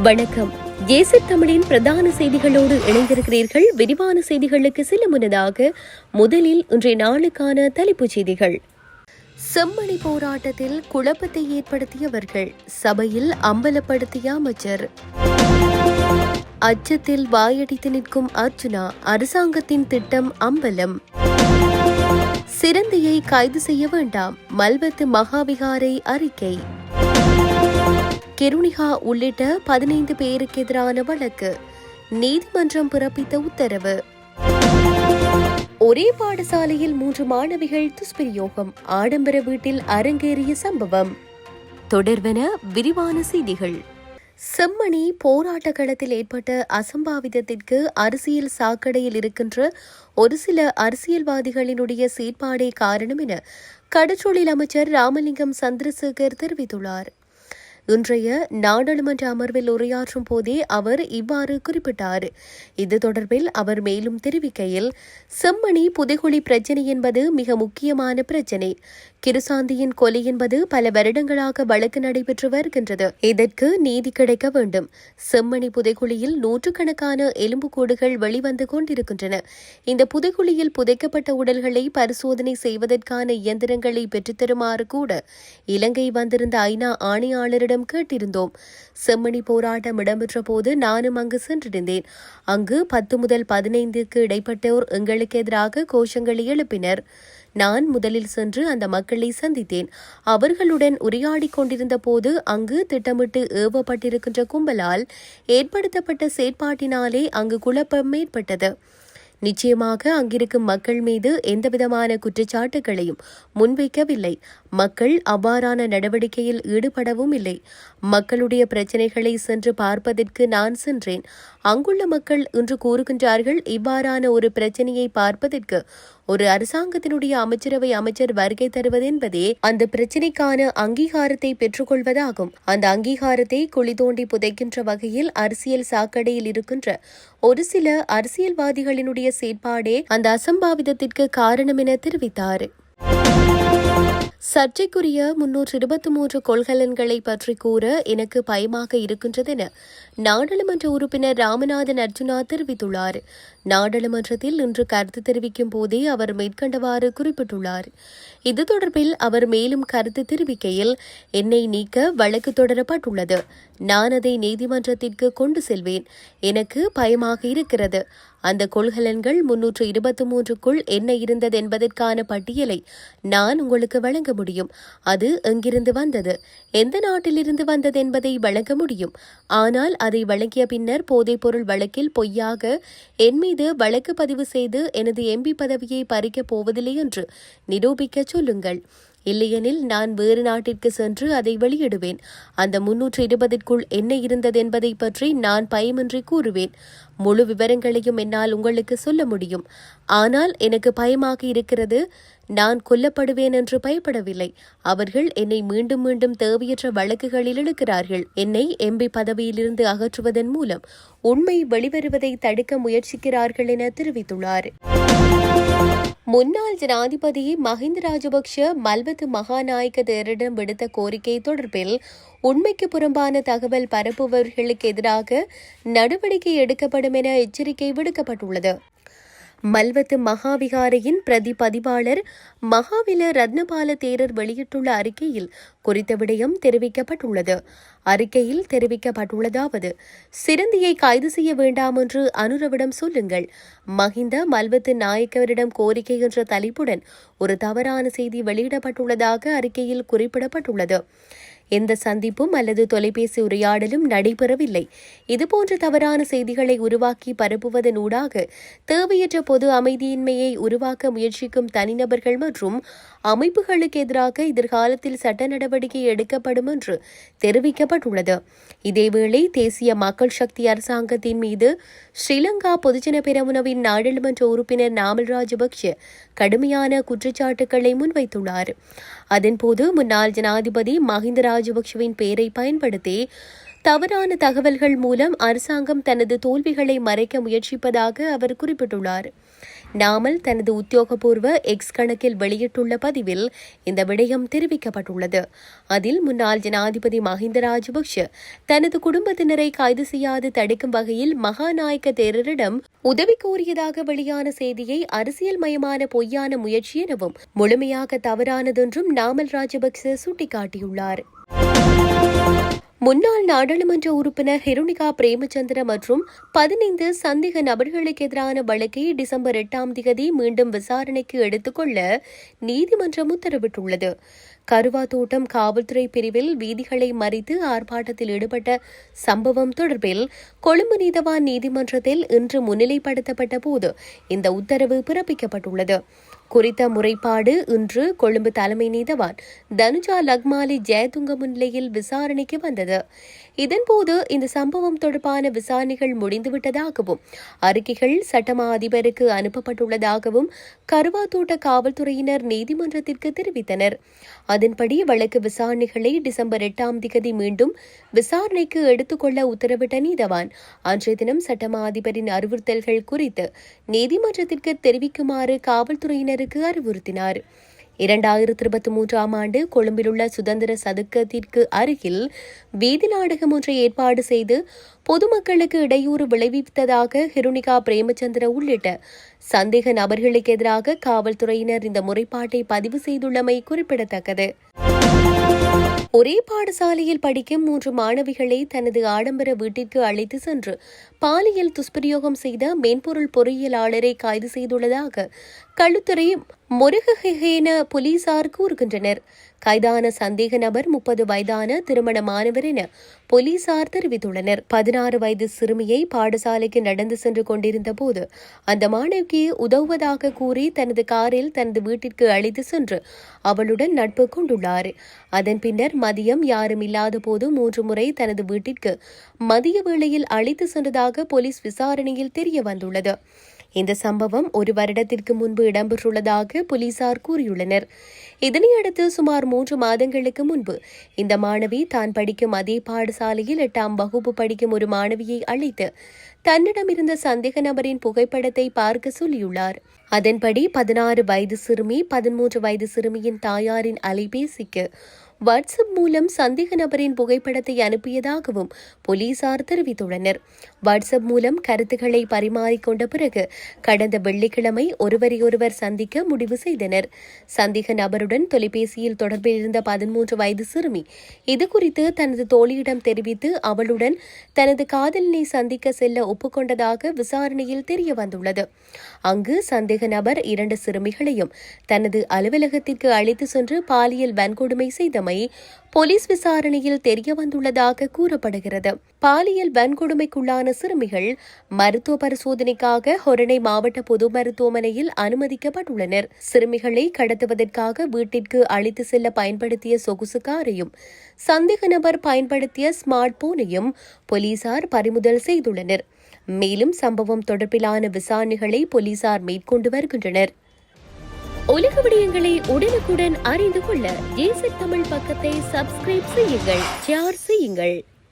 வணக்கம். ஏசி தமிழின் பிரதான செய்திகளோடு இணைந்திருக்கிறீர்கள். விரிவான செய்திகளுக்கு சில முன்னதாக முதலில் இன்றைய நாளுக்கான தலைப்புச் செய்திகள். செம்மணி போராட்டத்தில் குழப்பத்தை ஏற்படுத்தியவர்கள் சபையில் அம்பலப்படுத்திய அமைச்சர். அச்சத்தில் வாயடித்து நிற்கும் அர்ஜுனா அரசாங்கத்தின் திட்டம் அம்பலம். சிறந்தியை கைது செய்ய வேண்டாம். மல்வத்து மகாவிகாரை அறிக்கை. கெருணிகா உள்ளிட்ட பதினைந்து பேருக்கு எதிரான வழக்கு. நீதிமன்றம் பிறப்பித்த உத்தரவு. ஒரே பாடசாலையில் மூன்று மாணவிகள் துஷ்பிரயோகம். ஆடம்பர வீட்டில் அரங்கேறிய சம்பவம். தொடர்வன விரிவான செய்திகள். செம்மணி போராட்ட களத்தில் ஏற்பட்ட அசம்பாவிதத்திற்கு அரசியல் சாக்கடையில் இருக்கின்ற ஒரு சில அரசியல்வாதிகளினுடைய செயற்பாடே காரணம் என கடற்றொழில் அமைச்சர் ராமலிங்கம் சந்திரசேகர் தெரிவித்துள்ளார். இன்றைய நாடாளுமன்ற அமர்வில் உரையாற்றும் போதே அவர் இவ்வாறு குறிப்பிட்டார். இது தொடர்பில் அவர் மேலும் தெரிவிக்கையில் செம்மணி புதைகுழி பிரச்சினை என்பது மிக முக்கியமான பிரச்சினை. கிருசாந்தியின் கொலை என்பது பல வருடங்களாக வழக்கு நடைபெற்று வருகின்றது. இதற்கு நீதி கிடைக்க வேண்டும். செம்மணி புதைகுழியில் நூற்றுக்கணக்கான எலும்புக்கூடுகள் வெளிவந்து கொண்டிருக்கின்றன. இந்த புதைகுழியில் புதைக்கப்பட்ட உடல்களை பரிசோதனை செய்வதற்கான இயந்திரங்களை பெற்றுத்தருமாறு கூட இலங்கை வந்திருந்த ஐநா ஆணையாளரிடம் கேட்டிருந்தோம். செம்மணி போராட்டம் இடம்பெற்ற போது நானும் அங்கு சென்றிருந்தேன். அங்கு பத்து முதல் பதினைந்துக்கு இடைப்பட்டோர் எங்களுக்கு எதிராக கோஷங்களை எழுப்பினர். நான் முதலில் சென்று அந்த மக்களை சந்தித்தேன். அவர்களுடன் உரையாடிக் கொண்டிருந்த போது அங்கு திட்டமிட்டு ஏவப்பட்டிருக்கின்ற கும்பலால் ஏற்படுத்தப்பட்ட செயற்பாட்டினாலே அங்கு குழப்பம் ஏற்பட்டது. நிச்சயமாக அங்கிருக்கும் மக்கள் மீது எந்தவிதமான குற்றச்சாட்டுகளையும் முன்வைக்கவில்லை. மக்கள் அவ்வாறான நடவடிக்கையில் ஈடுபடவும் இல்லை. மக்களுடைய பிரச்சினைகளை சென்று பார்ப்பதற்கு நான் சென்றேன். அங்குள்ள மக்கள் இன்று கூறுகின்றார்கள் இவ்வாறான ஒரு பிரச்சனையை பார்ப்பதற்கு ஒரு அரசாங்கத்தினுடைய அமைச்சரவை அமைச்சர் வருகை தருவது என்பதே அந்த பிரச்சினைக்கான அங்கீகாரத்தை பெற்றுக்கொள்வதாகும். அந்த அங்கீகாரத்தை குழி தோண்டி புதைக்கின்ற வகையில் அரசியல் சாக்கடையில் இருக்கின்ற ஒரு சில அரசியல்வாதிகளினுடைய செயற்பாடே அந்த அசம்பாவிதத்திற்கு காரணம் என தெரிவித்தார். சர்ச்சைக்குரிய முன்னூற்று இருபத்தி மூன்று கொள்கலன்களை பற்றி கூற எனக்கு பயமாக இருக்கின்றதென நாடாளுமன்ற உறுப்பினர் ராமநாதன் அர்ஜுனா தெரிவித்துள்ளார். நாடாளுமன்றத்தில் இன்று கருத்து தெரிவிக்கும் போதே அவர் மேற்கண்டவாறு குறிப்பிட்டுள்ளார். இது தொடர்பில் அவர் மேலும் கருத்து தெரிவிக்கையில் என்னை நீக்க வழக்கு தொடரப்பட்டுள்ளது. நான் அதை நீதிமன்றத்திற்கு கொண்டு செல்வேன். எனக்கு பயமாக இருக்கிறது. அந்த கொள்கலன்கள் முன்னூற்று இருபத்தி மூன்றுக்குள் என்ன இருந்தது என்பதற்கான பட்டியலை நான் உங்களுக்கு வழங்க முடியும். அது எங்கிருந்து வந்தது? எந்த நாட்டிலிருந்து வந்தது என்பதை வழங்க முடியும். ஆனால் அதை வழங்கிய பின்னர் போதைப்பொருள் வழக்கில் பொய்யாக என் மீது வழக்கு பதிவு செய்து எனது எம்பி பதவியை பறிக்கப் போவதில்லை என்று நிரூபிக்க சொல்லுங்கள். இல்லையெனில் நான் வேறு நாட்டிற்கு சென்று அதை வெளியிடுவேன். அந்த முன்னூற்று இருபதிற்குள் என்ன இருந்தது என்பதை பற்றி நான் பயமின்றி கூறுவேன். முழு விவரங்களையும் என்னால் உங்களுக்கு சொல்ல முடியும். ஆனால் எனக்கு பயமாக இருக்கிறது நான் கொல்லப்படுவேன் என்று பயப்படவில்லை. அவர்கள் என்னை மீண்டும் மீண்டும் தேவையற்ற வழக்குகளில் இழுக்கிறார்கள். என்னை எம்பி பதவியிலிருந்து அகற்றுவதன் மூலம் உண்மை வெளிவருவதை தடுக்க முயற்சிக்கிறார்கள் என தெரிவித்துள்ளார். முன்னாள் ஜனாதிபதி மஹிந்த ராஜபக்ஷ மல்வத்து மகாநாயக்க தேரிடம் விடுத்த கோரிக்கை தொடர்பில் உண்மைக்கு புறம்பான தகவல் பரப்புபவர்களுக்கு எதிராக நடவடிக்கை எடுக்கப்படும் என எச்சரிக்கை விடுக்கப்பட்டுள்ளது. மல்வத்து மகாவிகாரையின் பிரதி பதிவாளர் மகாவில ரத்னபால தேரர் வெளியிட்டுள்ள அறிக்கையில் குறித்த விடயம் தெரிவிக்கப்பட்டுள்ளது. அறிக்கையில் தெரிவிக்கப்பட்டுள்ளதாவது சிறந்தியை கைது செய்ய வேண்டாம் என்று அனுரவிடம் சொல்லுங்கள். மஹிந்த மல்வத்து நாயக்கவரிடம் கோரிக்கை என்ற தலைப்புடன் ஒரு தவறான செய்தி வெளியிடப்பட்டுள்ளதாக அறிக்கையில் குறிப்பிடப்பட்டுள்ளது. எந்த சந்திப்பும் அல்லது தொலைபேசி உரையாடலும் நடைபெறவில்லை. இதுபோன்ற தவறான செய்திகளை உருவாக்கி பரப்புவதன் ஊடாக தேவையற்ற பொது அமைதியின்மையை உருவாக்க முயற்சிக்கும் தனிநபர்கள் மற்றும் அமைப்புகளுக்கு எதிராக எதிர்காலத்தில் சட்ட நடவடிக்கை எடுக்கப்படும் என்று தெரிவிக்கப்பட்டுள்ளது. இதேவேளை தேசிய மக்கள் சக்தி அரசாங்கத்தின் மீது ஸ்ரீலங்கா பொதுஜன பெரமுனவின் நாடாளுமன்ற உறுப்பினர் நாமல் ராஜபக்ஷ கடுமையான குற்றச்சாட்டுகளை முன்வைத்துள்ளார். அதன்போது முன்னாள் ஜனாதிபதி மஹிந்த ராஜபக்சவின் பெயரை பயன்படுத்தி தவறான தகவல்கள் மூலம் அரசாங்கம் தனது தோல்விகளை மறைக்க முயற்சிப்பதாக அவர் குறிப்பிட்டுள்ளார். நாமல் தனது உத்தியோகபூர்வ எக்ஸ் கணக்கில் வெளியிட்டுள்ள பதிவில் இந்த விடயம் தெரிவிக்கப்பட்டுள்ளது. அதில் முன்னாள் ஜனாதிபதி மஹிந்த ராஜபக்ஷ தனது குடும்பத்தினரை கைது செய்யாது தடுக்கும் வகையில் மகாநாயக்க தேரரிடம் உதவி கோரியதாக வெளியான செய்தியை அரசியல் மயமான பொய்யான முயற்சி எனவும் முழுமையாக தவறானதென்றும் நாமல் ராஜபக்ச சுட்டிக்காட்டியுள்ளார். முன்னாள் நாடாளுமன்ற உறுப்பினர் ஹிருணிகா பிரேமச்சந்திர மற்றும் பதினைந்து சந்தேக நபர்களுக்கு எதிரான வழக்கை டிசம்பர் எட்டாம் தேதி மீண்டும் விசாரணைக்கு எடுத்துக்கொள்ள நீதிமன்றம் உத்தரவிட்டுள்ளது. கருவாத்தோட்டம் காவல்துறை பிரிவில் வீதிகளை மறித்து ஆர்ப்பாட்டத்தில் ஈடுபட்ட சம்பவம் தொடர்பில் கொழும்பு நீதவான் நீதிமன்றத்தில் இன்று முன்னிலைப்படுத்தப்பட்ட போது இந்த உத்தரவு பிறப்பிக்கப்பட்டுள்ளது. குறித்த முறைப்பாடு இன்று கொழும்பு தலைமை நீதவான் தனுஜா லக்மாலி ஜெயதுங்க முன்னிலையில் விசாரணைக்கு வந்தது. இதன்போது இந்த சம்பவம் தொடர்பான விசாரணைகள் முடிந்துவிட்டதாகவும் அறிக்கைகள் சட்டமா அதிபருக்கு அனுப்பப்பட்டுள்ளதாகவும் கருவாத்தோட்ட காவல்துறையினர் நீதிமன்றத்திற்கு தெரிவித்தனர். அதன்படி வழக்கு விசாரணைகளை டிசம்பர் எட்டாம் திகதி மீண்டும் விசாரணைக்கு எடுத்துக்கொள்ள உத்தரவிட்ட நீதவான் அன்றைய தினம் சட்டமா அதிபரின் அறிவுறுத்தல்கள் குறித்து நீதிமன்றத்திற்கு தெரிவிக்குமாறு காவல்துறையினர் காவல்துறையினருக்கு அறிவுறுத்தினார். இரண்டாயிரத்தி இருபத்தி மூன்றாம் ஆண்டு கொழும்பிலுள்ள சுதந்திர சதுக்கத்திற்கு அருகில் வீதி நாடகம் ஒன்றை ஏற்பாடு செய்து பொதுமக்களுக்கு இடையூறு விளைவித்ததாக ஹிருணிகா பிரேமச்சந்திர உள்ளிட்ட சந்தேக நபர்களுக்கு எதிராக காவல்துறையினர் இந்த முறைப்பாட்டை பதிவு செய்துள்ளமை குறிப்பிடத்தக்கது. ஒரே பாடசாலையில் படிக்கும் மூன்று மாணவிகளை தனது ஆடம்பர வீட்டிற்கு அழைத்து சென்று பாலியல் துஷ்பிரயோகம் செய்த மென்பொருள் பொறியியலாளரை கைது செய்துள்ளதாக களுத்துறை முருகஹேன போலீசார் கூறுகின்றனர். கைதான சந்தேக நபர் முப்பது வயதான திருமணமானவர் என போலீசார் தெரிவித்துள்ளனர். பதினாறு வயது சிறுமியை பாடசாலைக்கு நடந்து சென்று கொண்டிருந்த போது அந்த மாணவிக்கு உதவுவதாக கூறி தனது காரில் தனது வீட்டிற்கு அழைத்து சென்று அவளுடன் நட்பு கொண்டுள்ளார். அதன் பின்னர் மதியம் யாரும் இல்லாத போது மூன்று முறை தனது வீட்டிற்கு மதிய வேளையில் அழைத்து சென்றதாக போலீஸ் விசாரணையில் தெரிய வந்துள்ளது. இந்த சம்பவம் ஒரு வருடத்திற்கு முன்பு இடம்பெற்றுள்ளதாக போலீசார் கூறியுள்ளனர். இதனையடுத்து சுமார் மூன்று மாதங்களுக்கு முன்பு இந்த மாணவி தான் படிக்கும் அதே பாடசாலையில் எட்டாம் வகுப்பு படிக்கும் ஒரு மாணவியை அழைத்து தன்னிடமிருந்த சந்தேக நபரின் புகைப்படத்தை பார்க்க சொல்லியுள்ளார். அதன்படி பதினாறு வயது சிறுமி பதிமூன்று வயது சிறுமியின் தாயாரின் அலைபேசிக்கு வாட்ஸ்அப் மூலம் சந்தேக நபரின் புகைப்படத்தை அனுப்பியதாகவும் போலீசார் தெரிவித்துள்ளனர். வாட்ஸ்அப் மூலம் கருத்துக்களை பரிமாறிக்கொண்ட பிறகு கடந்த வெள்ளிக்கிழமை ஒருவரையொருவர் சந்திக்க முடிவு செய்தனர். சந்தேக நபருடன் தொலைபேசியில் தொடர்பில் இருந்த பதிமூன்று வயது சிறுமி இதுகுறித்து தனது தோழியிடம் தெரிவித்து அவளுடன் தனது காதலினை சந்திக்க செல்ல ஒப்புக்கொண்டதாக விசாரணையில் தெரிய வந்துள்ளது அங்கு சந்தேக நபர் இரண்டு சிறுமிகளையும் தனது அலுவலகத்திற்கு அழைத்து சென்று பாலியல் வன்கொடுமை செய்தமை போலீஸ் விசாரணையில் தெரிய வந்துள்ளதாக கூறப்படுகிறது. பாலியல் வன்கொடுமைக்குள்ளான சிறுமிகள் மருத்துவ பரிசோதனைக்காக ஹொரணை மாவட்ட பொது மருத்துவமனையில் அனுமதிக்கப்பட்டுள்ளனர். சிறுமிகளை கடத்துவதற்காக வீட்டிற்கு அழைத்து செல்ல பயன்படுத்திய சொகுசு காரையும் சந்தேக நபர் பயன்படுத்திய ஸ்மார்ட் போனையும் போலீசார் பறிமுதல் செய்துள்ளனர். மேலும் சம்பவம் தொடர்பிலான விசாரணைகளை போலீசார் மேற்கொண்டு வருகின்றனர். உலக விடயங்களை உடனுக்குடன் அறிந்து கொள்ள ஜேசட் தமிழ் பக்கத்தை சப்ஸ்கிரைப் செய்யுங்கள் ஷேர் செய்யுங்கள்.